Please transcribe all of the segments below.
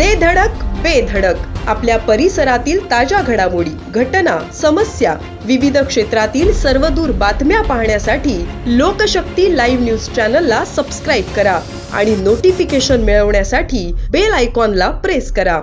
दे धडक बेधडक आपल्या परिसरातील ताज्या घडामोडी घटना समस्या विविध क्षेत्रातील सर्वदूर बातम्या पाहण्यासाठी लोकशक्ती लाईव्ह न्यूज चॅनलला सबस्क्राईब करा आणि नोटिफिकेशन मिळवण्यासाठी बेल आयकॉनला प्रेस करा.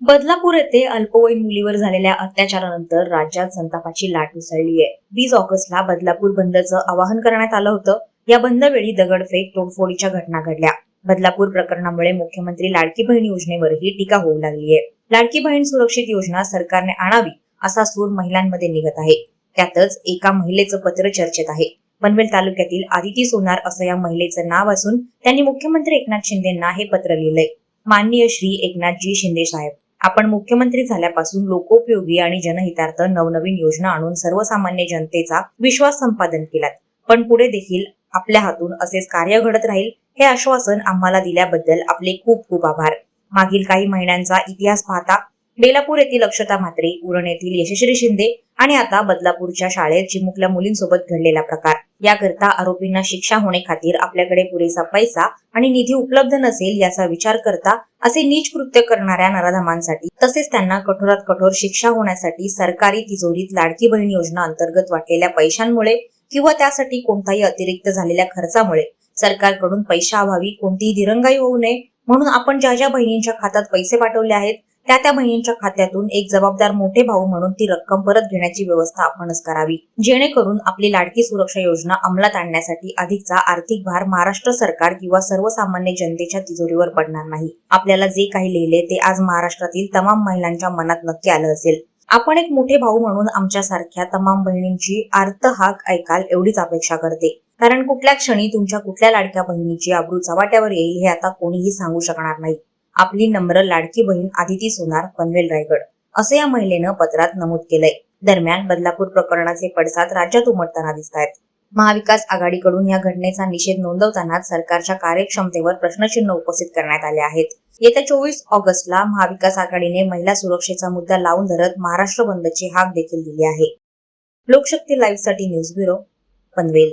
बदलापूर येथे अल्पवयीन मुलीवर झालेल्या अत्याचारानंतर राज्यात संतापाची लाट उसळली आहे. वीस ऑगस्टला बदलापूर बंदचं आवाहन करण्यात आलं होतं. या बंद वेळी दगडफेक तोडफोडीच्या घटना घडल्या. बदलापूर प्रकरणामुळे मुख्यमंत्री लाडकी बहीण योजनेवरही टीका होऊ लागली आहे लाडकी बहीण सुरक्षित योजना सरकारने आणावी असा सूर महिलांमध्ये निघत आहे. त्यातच एका महिलेचं पत्र चर्चेत आहे. पनवेल तालुक्यातील आदिती सोनार असं या महिलेचं नाव असून त्यांनी मुख्यमंत्री एकनाथ शिंदेना हे पत्र लिहिलंय. माननीय श्री एकनाथजी शिंदे साहेब आपण मुख्यमंत्री झाल्यापासून लोकोपयोगी आणि जनहितार्थ नवनवीन योजना आणून सर्वसामान्य जनतेचा विश्वास संपादन केलात. पण पुढे देखील आपल्या हातून असेच कार्य घडत राहील हे आश्वासन आम्हाला दिल्याबद्दल आपले खूप खूप आभार. मागील काही महिन्यांचा इतिहास पाहता बेलापूर येथील अक्षता म्हात्रे उरण येथील यशस्वी शिंदे आणि आता बदलापूरच्या शाळेत चिमुकल्या मुलींसोबत घडलेला प्रकार. याकरता आरोपींना शिक्षा होणे खातीर आपल्याकडे पुरेसा पैसा आणि निधी उपलब्ध नसेल याचा विचार करता असे नीच कृत्य करणाऱ्या नराधमांसाठी तसेच त्यांना कठोरात कठोर शिक्षा होण्यासाठी सरकारी तिजोरीत लाडकी बहीण योजना अंतर्गत वाटलेल्या पैशांमुळे किंवा त्यासाठी कोणताही अतिरिक्त झालेल्या खर्चामुळे सरकारकडून पैशाअभावी कोणतीही दिरंगाई होऊ नये. म्हणून आपण ज्या ज्या बहिणींच्या खात्यात पैसे पाठवले आहेत त्या त्या बहिणींच्या खात्यातून एक जबाबदार मोठे भाऊ म्हणून ती रक्कम परत घेण्याची व्यवस्था आपणच करावी. जेणेकरून आपली लाडकी सुरक्षा योजना अंमलात आणण्यासाठी अधिकचा आर्थिक भार महाराष्ट्र सरकार किंवा सर्वसामान्य जनतेच्या तिजोरीवर पडणार नाही. आपल्याला जे काही लिहिले ते आज महाराष्ट्रातील तमाम महिलांच्या मनात नक्की आलं असेल. आपण एक मोठे भाऊ म्हणून आमच्यासारख्या तमाम बहिणींची आर्त हाक ऐकाल एवढीच अपेक्षा करते. कारण कुठल्या क्षणी तुमच्या कुठल्या लाडक्या बहिणीची आबरू चव्हाट्यावर येईल हे आता कोणीही सांगू शकणार नाही. आपली नम्र लाडकी बहीण आदिती सोनार पनवेल रायगड असं या महिलेनं पत्रात नमूद केलंय. दरम्यान बदलापूर प्रकरणाचे पडसाद राज्यात उमटताना दिसत आहेत महाविकास आघाडीकडून या घटनेचा निषेध नोंदवतानाच सरकारच्या कार्यक्षमतेवर प्रश्नचिन्ह उपस्थित करण्यात आले आहेत. येत्या चोवीस ऑगस्टला महाविकास आघाडीने महिला सुरक्षेचा मुद्दा लावून धरत महाराष्ट्र बंदची हाक देखील दिली आहे. लोकशक्ती लाईव्हसाठी न्यूज ब्युरो पनवेल.